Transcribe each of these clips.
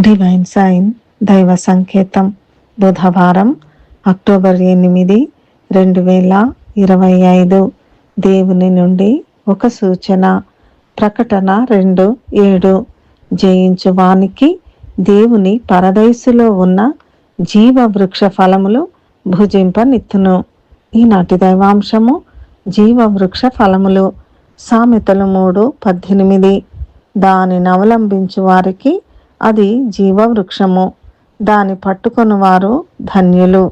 Divine sign దైవ సంకేతం బుధవారం అక్టోబర్ ఎనిమిది రెండు వేల ఇరవై ఐదు. దేవుని నుండి ఒక సూచన ప్రకటన రెండు ఏడు. జయించు వానికి దేవుని పరదైసులో ఉన్న జీవ వృక్ష ఫలములు భుజింపనిత్తును. ఈనాటి దైవాంశము జీవ వృక్ష ఫలములు. సామెతలు మూడు పద్దెనిమిది. దానిని అవలంబించు వారికి అది జీవవృక్షము. దాని పట్టుకొని వారు ధన్యులు.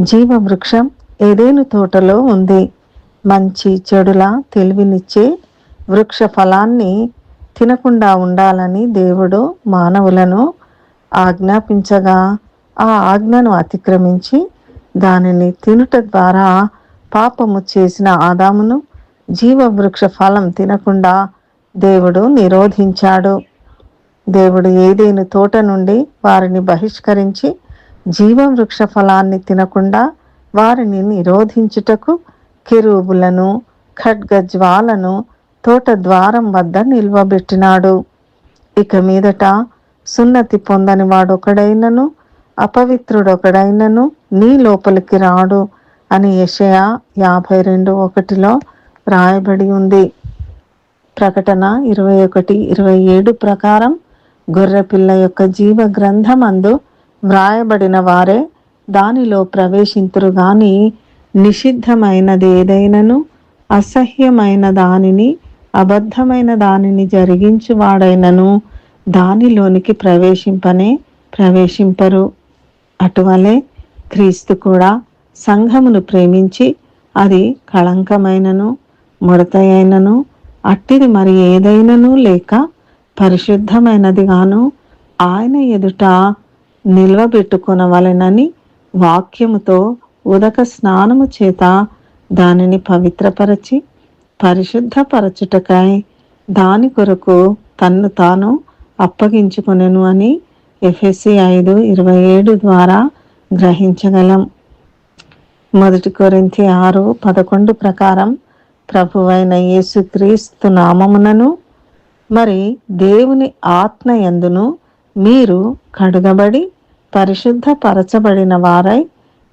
జీవవృక్షం ఏదేను తోటలో ఉంది. మంచి చెడుల తెలివినిచ్చే వృక్ష ఫలాన్ని తినకుండా ఉండాలని దేవుడు మానవులను ఆజ్ఞాపించగా ఆ ఆజ్ఞను అతిక్రమించి దానిని తినుట ద్వారా పాపము చేసిన ఆదామును జీవవృక్ష ఫలం తినకుండా దేవుడు నిరోధించాడు. దేవుడు ఏదేను తోట నుండి వారిని బహిష్కరించి జీవవృక్ష ఫలాన్ని తినకుండా వారిని నిరోధించుటకు కిరూబులను ఖడ్గజ్వాలను తోట ద్వారం వద్ద నిల్వబెట్టినాడు. ఇక మీదట సున్నతి పొందని వాడొకడైనను అపవిత్రుడొకడైనను నీ లోపలికి రాడు అని యషయా యాభై రెండు ఒకటిలో రాయబడి ఉంది. ప్రకటన ఇరవై ఒకటి ఇరవై ఏడు ప్రకారం గొర్రెపిల్ల యొక్క జీవ గ్రంథమందు వ్రాయబడిన వారే దానిలో ప్రవేశింతురు గాని నిషిద్ధమైనది ఏదైనను అసహ్యమైన దానిని అబద్ధమైన దానిని జరిగించువాడైనను దానిలోనికి ప్రవేశింపనే ప్రవేశింపరు. అటువలే క్రీస్తు కూడా సంఘమును ప్రేమించి అది కళంకమైనను ముడతయైనను అట్టిది మరి ఏదైనను లేక పరిశుద్ధమైనదిగాను ఆయన ఎదుట నిల్వబెట్టుకునవలెనని వాక్యముతో ఉదక స్నానము చేత దానిని పవిత్రపరచి పరిశుద్ధపరచుటకై దాని కొరకు తన్ను తాను అప్పగించుకొనెను అని ఎఫ్ఎస్సి ఐదు ఇరవై ఏడు ద్వారా గ్రహించగలం. మొదటి కొరింతి ఆరు పదకొండు ప్రకారం ప్రభువైన యేసుక్రీస్తు నామమునను మరి దేవుని ఆత్మ ఎందును? మీరు కడుగబడి పరిశుద్ధపరచబడిన వారై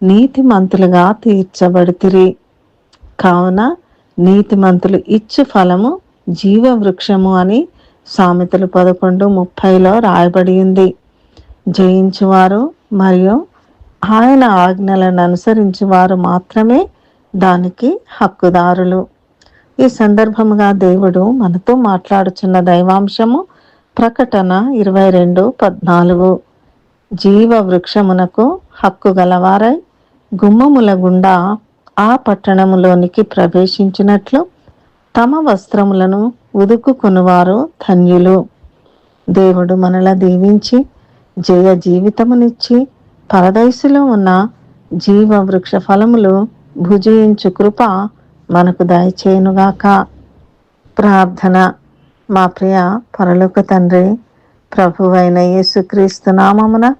నీతిమంతులుగా తీర్చబడితిరి. కావున నీతిమంతులు ఇచ్చు ఫలము జీవవృక్షము అని సామెతలు పదకొండు ముప్పైలో రాయబడి ఉంది. జయించువారు మరియు ఆయన ఆజ్ఞలను అనుసరించువారు మాత్రమే దానికి హక్కుదారులు. ఈ సందర్భముగా దేవుడు మనతో మాట్లాడుచున్న దైవాంశము ప్రకటన ఇరవై రెండు పద్నాలుగు. జీవ వృక్షమునకు హక్కు గలవారై గుమ్మముల గుండా ఆ పట్టణములోనికి ప్రవేశించినట్లు తమ వస్త్రములను ఉదుకుకొనువారు ధన్యులు. దేవుడు మనల దీవించి జయ జీవితమునిచ్చి పరదైసులో ఉన్న జీవ వృక్ష ఫలములు భుజించు కృప మనకు దయచేయునుగాక. ప్రార్థన మా ప్రియ పరలోక తండ్రి ప్రభువైన యేసుక్రీస్తు నామమున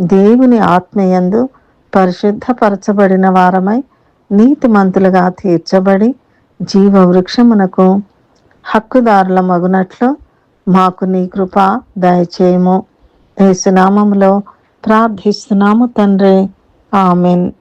దేవుని ఆత్మయందు పరిశుద్ధపరచబడిన వారమై నీతిమంతులుగా తీర్చబడి జీవ వృక్షమునకు హక్కుదారుల మగునట్లు మాకు నీ కృప దయచేయము. యేసునామములో ప్రార్థిస్తున్నాము తండ్రి. ఆమెన్.